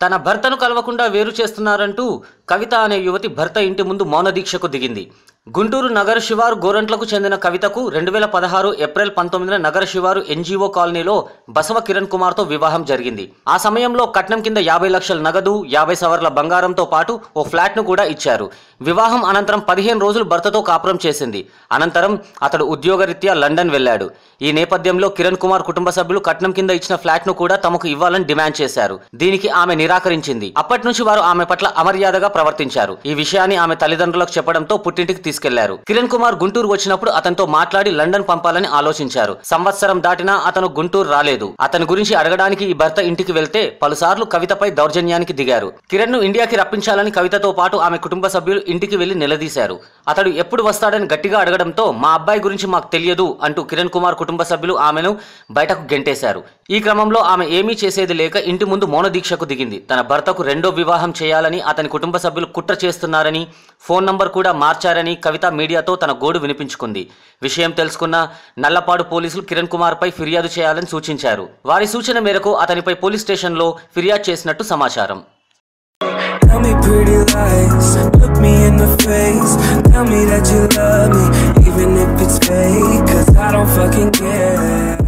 తన భర్తను కలవకుండా వేరు చేస్తున్నారంటూ కవిత అనే యువతి భర్త ఇంటి ముందు మౌనదీక్షకు దిగింది. గుంటూరు నగర శివారు గోరంట్లకు చెందిన కవితకు రెండు వేల పదహారు ఏప్రిల్ పంతొమ్మిదిన నగర శివారు ఎన్జీఓ కాలనీలో బసవ కిరణ్ కుమార్తో వివాహం జరిగింది. ఆ సమయంలో కట్నం కింద యాభై లక్షల నగదు యాభై సవర్ల బంగారంతో పాటు ఓ ఫ్లాట్ను కూడా ఇచ్చారు. వివాహం అనంతరం పదిహేను రోజులు భర్తతో కాపురం చేసింది. అనంతరం అతడు ఉద్యోగరీత్యా లండన్ వెళ్ళాడు. ఈ నేపథ్యంలో కిరణ్ కుమార్ కుటుంబ సభ్యులు కట్నం కింద ఇచ్చిన ఫ్లాట్ను కూడా తమకు ఇవ్వాలని డిమాండ్ చేశారు. దీనికి ఆమె నిరాకరించింది. అప్పటి నుంచి వారు ఆమె పట్ల అమర్యాదగా ప్రవర్తించారు. ఈ విషయాన్ని ఆమె తల్లిదండ్రులకు చెప్పడంతో పుట్టింటికి తీసుకెళ్ళారు. కిరణ్ కుమార్ గుంటూరు వచ్చినప్పుడు అతనితో మాట్లాడి లండన్ పంపాలని ఆలోచించారు. సంవత్సరం దాటినా అతను గుంటూరు రాలేదు. అతని గురించి అడగడానికి ఈ భర్త ఇంటికి వెళ్తే పలుసార్లు కవితపై దౌర్జన్యానికి దిగారు. కిరణ్ను ఇండియాకి రప్పించాలని కవితతో పాటు ఆమె కుటుంబ సభ్యులు ఇంటికి వెళ్ళి నిలదీశారు. అతడు ఎప్పుడు వస్తాడని గట్టిగా అడగడంతో మా అబ్బాయి గురించి మాకు తెలియదు అంటూ కిరణ్ కుమార్ కుటుంబ సభ్యులు ఆమెను బయటకు గెంటేశారు. ఈ క్రమంలో ఆమె ఏమీ చేసేది లేక ఇంటి ముందు మౌనదీక్షకు దిగింది. తన భర్తకు రెండో వివాహం చేయాలని అతని కుటుంబ సభ్యులు కుట్ర చేస్తున్నారని ఫోన్ నంబర్ కూడా మార్చారని కవిత మీడియాతో తన గోడు వినిపించుకుంది. విషయం తెలుసుకున్న నల్లపాడు పోలీసులు కిరణ్ కుమార్ పై ఫిర్యాదు చేయాలని సూచించారు. వారి సూచన మేరకు అతనిపై పోలీస్ స్టేషన్లో ఫిర్యాదు చేసినట్టు సమాచారం. Tell me that you love me, even if it's fake. Cause I don't fucking care.